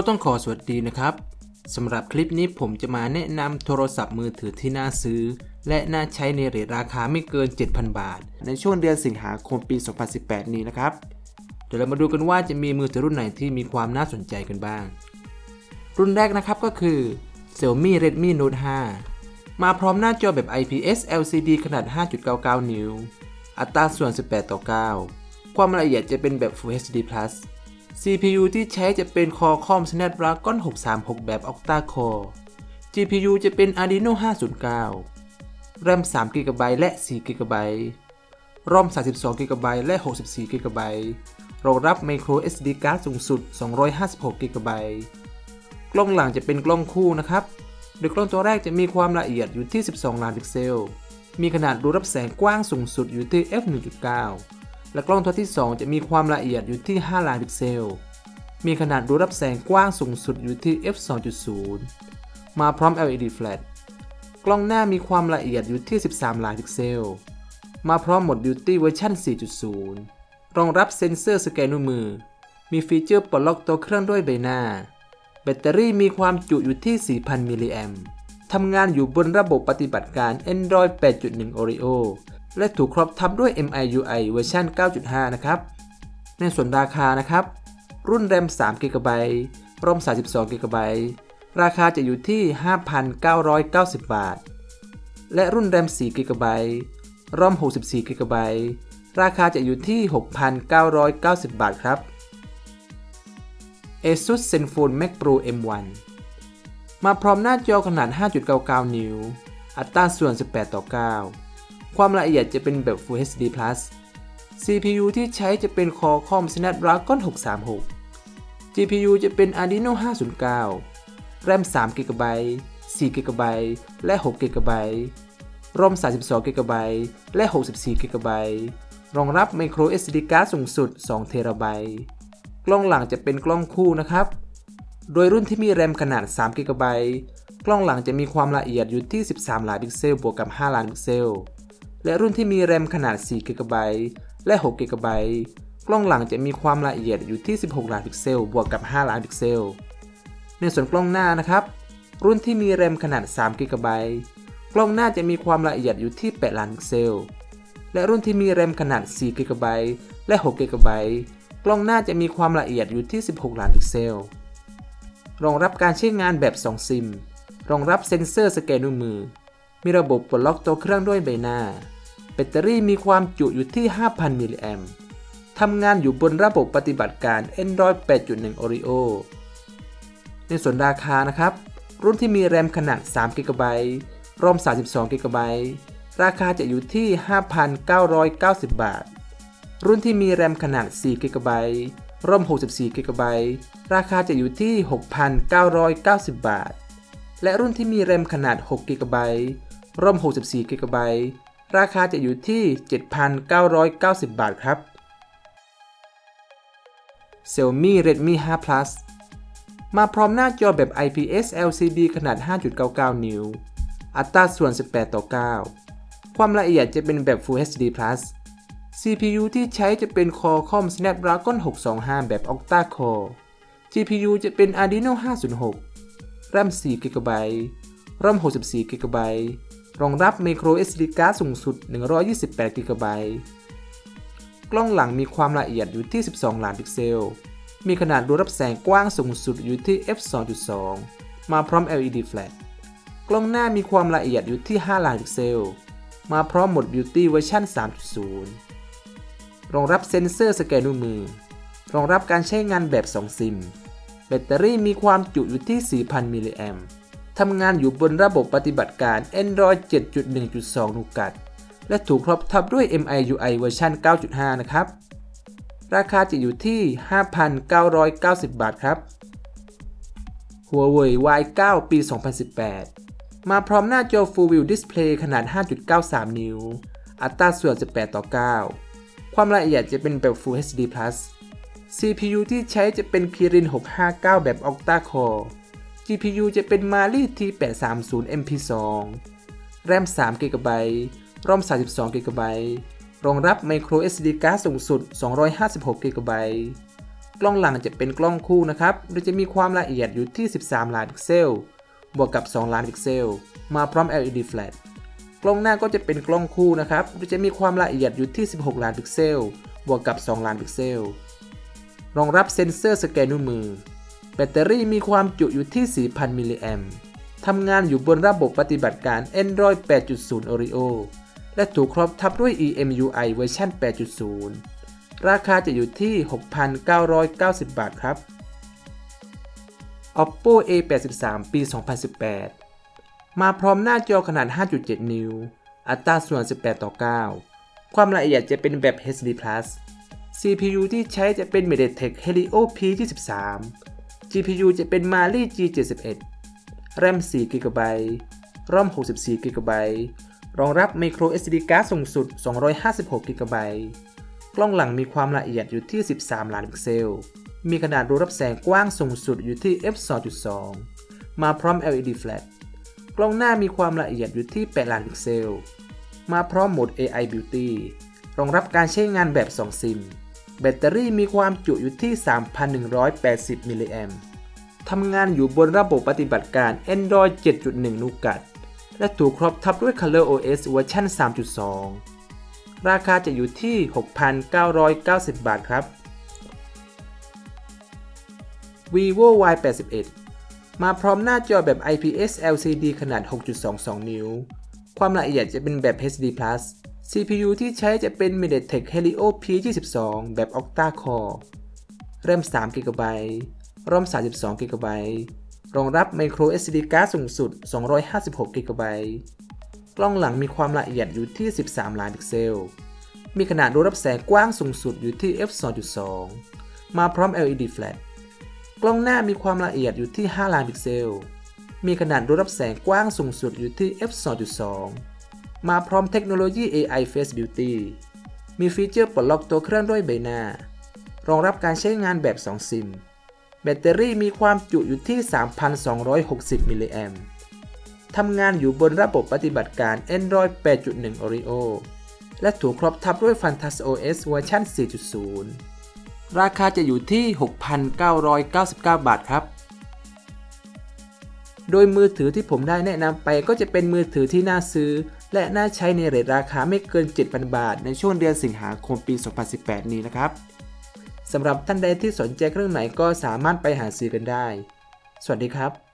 ก็ต้องขอสวัสดีนะครับสำหรับคลิปนี้ผมจะมาแนะนำโทรศัพท์มือถือที่น่าซื้อ และน่าใช้ในเรทราคาไม่เกิน 7,000 บาท ในช่วงเดือนสิงหาคมปี 2018 นี้นะครับ เดี๋ยวเรามาดูกันว่าจะมีมือถือรุ่นไหนที่มีความน่าสนใจกันบ้าง รุ่นแรกนะครับก็คือ Xiaomi Redmi Note 5 มาพร้อมหน้าจอแบบ IPS LCD ขนาด 5.99 นิ้ว อัตราส่วน 18 ต่อ 9 ความละเอียดจะเป็นแบบ Full HD Plus CPU ที่ใช้จะเป็น Qualcomm Snapdragon 636 แบบ Octa Core GPU จะเป็น Adreno 509 RAM 3GB และ 4GB ROM 32GB และ 64GB รองรับ Micro SD card สูงสุด 256GB กล้องหลังจะเป็นกล้องคู่นะครับ โดยกล้องตัวแรกจะมีความละเอียดอยู่ที่ 12 ล้านพิกเซล มีขนาดรูรับแสงกว้างสูงสุดอยู่ที่ f 1.9 และกล้องตัวที่ 2 จะมีความละเอียดอยู่ที่ 5 ล้านพิกเซล มีขนาดรูรับแสงกว้างสูงสุดอยู่ที่ f 2.0 มาพร้อม LED flash กล้องหน้ามีความละเอียดอยู่ที่ 13 ล้านพิกเซล มาพร้อมโหมด Beauty เวอร์ชัน4.0 รองรับเซ็นเซอร์สแกนนิ้วมือ มีฟีเจอร์ปลดล็อกตัวเครื่องด้วยใบหน้า แบตเตอรี่มีความจุอยู่ที่ 4,000 มิลลิแอมทำงานอยู่บนระบบปฏิบัติการ Android 8.1 Oreo และถูกครอบทับด้วย MIUI เวอร์ชัน9.5 นะครับ ในส่วนราคานะครับ รุ่น RAM 3GB ROM 32GB ราคาจะอยู่ที่ 5,990 บาท และรุ่น RAM 4GB ROM 64GB ราคาจะอยู่ที่ 6,990 บาทครับ ASUS ZenFone Max Pro M1 มาพร้อมหน้าจอขนาด 5.99 นิ้ว อัตราส่วน 18 ต่อ 9 ความละเอียดจะเป็นแบบ Full HD Plus CPU ที่ใช้จะเป็น Qualcomm Snapdragon 636 GPU จะเป็น Adreno 509 RAM 3GB 4GB และ 6GB ROM 32GB และ 64GB รองรับ Micro SD card สูงสุด 2 TB กล้องหลังจะเป็นกล้องคู่นะครับ โดยรุ่นที่มีแรมขนาด 3GB กล้องหลังจะมีความละเอียดอยู่ที่ 13 ล้านพิกเซล บวกกับ 5 ล้านพิกเซล และรุ่นที่มีแรมขนาด 4GB และ 6GB กล้องหลังจะมีความละเอียดอยู่ที่ 16 ล้านพิกเซล บวกกับ 5 ล้านพิกเซล ในส่วนกล้องหน้านะครับ รุ่นที่มีแรมขนาด 3GB กล้องหน้าจะมีความละเอียดอยู่ที่ 8 ล้านพิกเซล และรุ่นที่มีแรมขนาด 4GB และ 6GB กล้องหน้าจะมีความละเอียดอยู่ที่ 16 ล้านพิกเซล รองรับการใช้งานแบบ 2 ซิม รองรับเซ็นเซอร์สแกนนิ้วมือ มีระบบปลดล็อกตัวเครื่องด้วยใบหน้า แบตเตอรี่มีความจุอยู่ที่ 5,000 มิลลิแอมป์ทำงานอยู่บนระบบปฏิบัติการ Android 8.1 Oreo ในส่วนราคานะครับ รุ่นที่มีแรมขนาด3 g b รอม32 g b ราคาจะอยู่ที่ 5,990 บาท รุ่นที่มีแรมขนาด4 g b รอม64 g b ราคาจะอยู่ที่ 6,990 บาท และรุ่นที่มีแรมขนาด6 g b รอม64 g b ราคาจะอยู่ที่ 7,990 บาทครับ Xiaomi Redmi 5 Plus มาพร้อมหน้าจอแบบ IPS LCD ขนาด 5.99 นิ้ว อัตราส่วน 18 ต่อ 9 ความละเอียดจะเป็นแบบ Full HD Plus CPU ที่ใช้จะเป็น Qualcomm Snapdragon 625 แบบ Octa Core GPU จะเป็น Adreno 506 RAM 4GB ROM 64GB รองรับ Micro SD card สูงสุด 128GB กล้องหลังมีความละเอียดอยู่ที่ 12 ล้านพิกเซล มีขนาดรูรับแสงกว้างสูงสุดอยู่ที่ f 2.2 มาพร้อม LED flash กล้องหน้ามีความละเอียดอยู่ที่ 5 ล้านพิกเซล มาพร้อมโหมด Beauty เวอร์ชัน3.0 รองรับเซ็นเซอร์สแกนนิ้วมือ รองรับการใช้งานแบบ 2 ซิม แบตเตอรี่มีความจุอยู่ที่ 4,000 มิลลิแอมป์ ทำงานอยู่บนระบบปฏิบัติการ Android 7.1.2 Nougat และถูกครอบทับด้วย MIUI เวอร์ชัน9.5 นะครับ ราคาจะอยู่ที่ 5,990 บาทครับ Huawei Y9 ปี 2018 มาพร้อมหน้าจอ Full View Display ขนาด 5.93 นิ้ว อัตราส่วน 18 ต่อ 9 ความละเอียดจะเป็นแบบ Full HD Plus CPU ที่ใช้จะเป็น Kirin 659 แบบ Octa Core GPU จะเป็น Mali T830 MP2 RAM 3 GB ROM 32 GB รองรับ Micro SD card สูงสุด 256 GB กล้องหลังจะเป็นกล้องคู่นะครับ โดยจะมีความละเอียดอยู่ที่ 13 ล้านพิกเซล บวกกับ 2 ล้านพิกเซล มาพร้อม LED flash กล้องหน้าก็จะเป็นกล้องคู่นะครับ โดยจะมีความละเอียดอยู่ที่ 16 ล้านพิกเซล บวกกับ 2 ล้านพิกเซล รองรับเซ็นเซอร์สแกนนิ้วมือ แบตเตอรี่มีความจุอยู่ที่ 4,000 มิลลิแอมป์ทำงานอยู่บนระบบปฏิบัติการ Android 8.0 Oreo และถูกครอบทับด้วย EMUI เวอร์ชัน8.0 ราคาจะอยู่ที่ 6,990 บาทครับ Oppo A83 ปี 2018 มาพร้อมหน้าจอขนาด 5.7 นิ้ว อัตราส่วน 18 ต่อ 9 ความละเอียดจะเป็นแบบ HD+ CPU ที่ใช้จะเป็น MediaTek Helio P23 GPU จะเป็น Mali G71 RAM 4 GB ROM 64 GB รองรับ Micro SD card สูงสุด 256 GB กล้องหลังมีความละเอียดอยู่ที่ 13 ล้านพิกเซล มีขนาดรูรับแสงกว้างสูงสุดอยู่ที่ f2.2 มาพร้อม LED flash กล้องหน้ามีความละเอียดอยู่ที่ 8 ล้านพิกเซล มาพร้อมโหมด AI Beauty รองรับการใช้งานแบบ 2 ซิม แบตเตอรี่มีความจุอยู่ที่ 3,180 มิลลิแอมป์ทำงานอยู่บนระบบปฏิบัติการ Android 7.1 Nougat และถูกครอบทับด้วย Color OS เวอร์ชัน3.2 ราคาจะอยู่ที่ 6,990 บาทครับ vivo y 8 1มาพร้อมหน้าจอแบบ IPS LCD ขนาด 6.22 นิ้ว ความละเอียดจะเป็นแบบ HD CPU ที่ใช้จะเป็น MediaTek Helio P22 แบบ Octa Core RAM 3 GB ROM 32 GB รองรับ Micro SD card สูงสุด 256 GB กล้องหลังมีความละเอียดอยู่ที่ 13 ล้านพิกเซล มีขนาดรูรับแสงกว้างสูงสุดอยู่ที่ f2.2 มาพร้อม LED flash กล้องหน้ามีความละเอียดอยู่ที่ 5 ล้านพิกเซล มีขนาดรูรับแสงกว้างสูงสุดอยู่ที่ f2.2 มาพร้อมเทคโนโลยี AI Face Beauty มีฟีเจอร์ปลดล็อกตัวเครื่องด้วยใบหน้า รองรับการใช้งานแบบ 2 ซิม แบตเตอรี่มีความจุอยู่ที่ 3,260 มิลลิแอมทำงานอยู่บนระบบปฏิบัติการ Android 8.1 Oreo และถูกครอบทับด้วย Fantas OS เวอร์ชัน4.0 ราคาจะอยู่ที่ 6,999 บาทครับ โดยมือถือที่ผมได้แนะนำไปก็จะเป็นมือถือที่น่าซื้อ และน่าใช้ในเรทราคาไม่เกิน 7,000 บาท ในช่วงเดือนสิงหาคมปี 2018 นี้นะครับสำหรับท่านใดที่สนใจเครื่องไหนก็สามารถไปหาซื้อกันได้ สวัสดีครับ